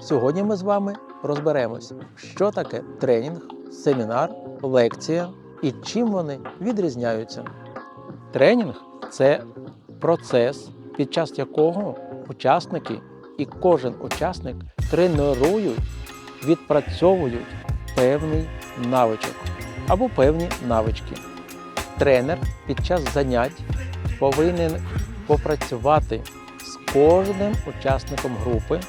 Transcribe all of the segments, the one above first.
Сьогодні ми з вами розберемось, що таке тренінг, семінар, лекція і чим вони відрізняються. Тренінг це процес, під час якого учасники і кожен учасник тренують, відпрацьовують певний навичок або певні навички. Тренер під час занять повинен попрацювати з кожним учасником групи,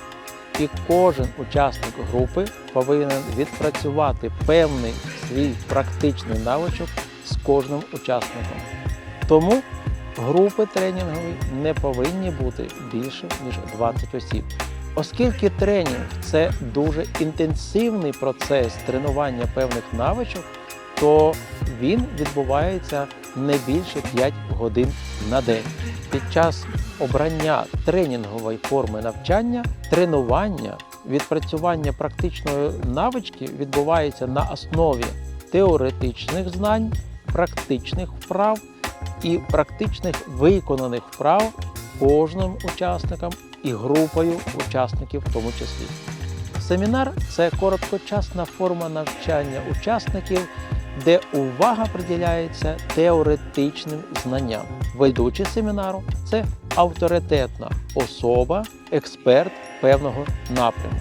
і кожен учасник групи повинен відпрацювати певний свій практичний навичок з кожним учасником. Тому групи тренінгові не повинні бути більше ніж 20 осіб. Оскільки тренінг це дуже інтенсивний процес тренування певних навичок, то він відбувається не більше 5 годин на день. Під час обрання тренінгової форми навчання, тренування, відпрацювання практичної навички відбувається на основі теоретичних знань, практичних вправ і практичних виконаних вправ кожним учасником і групою учасників в тому числі. Семінар це короткочасна форма навчання учасників, де увага приділяється теоретичним знанням. Ведучий семінару це авторитетна особа, експерт певного напрямку.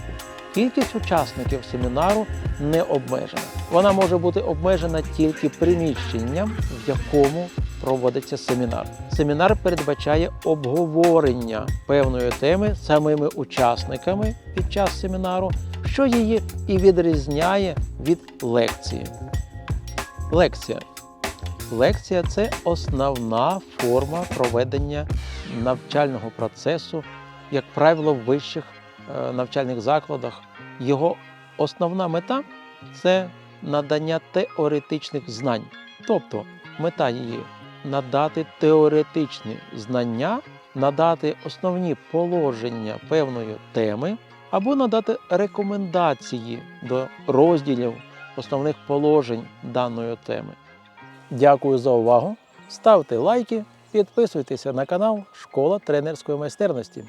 Кількість учасників семінару не обмежена. Вона може бути обмежена тільки приміщенням, в якому проводиться семінар. Семінар передбачає обговорення певної теми самими учасниками під час семінару, що її і відрізняє від лекції. Лекція. Лекція це основна форма проведення навчального процесу, як правило, в вищих е, навчальних закладах. Його основна мета це надання теоретичних знань. Тобто мета її надати теоретичні знання, надати основні положення певної теми або надати рекомендації до розділів основних положень даної теми. Дякую за увагу. Ставте лайки, підписуйтеся на канал Школа тренерської майстерності.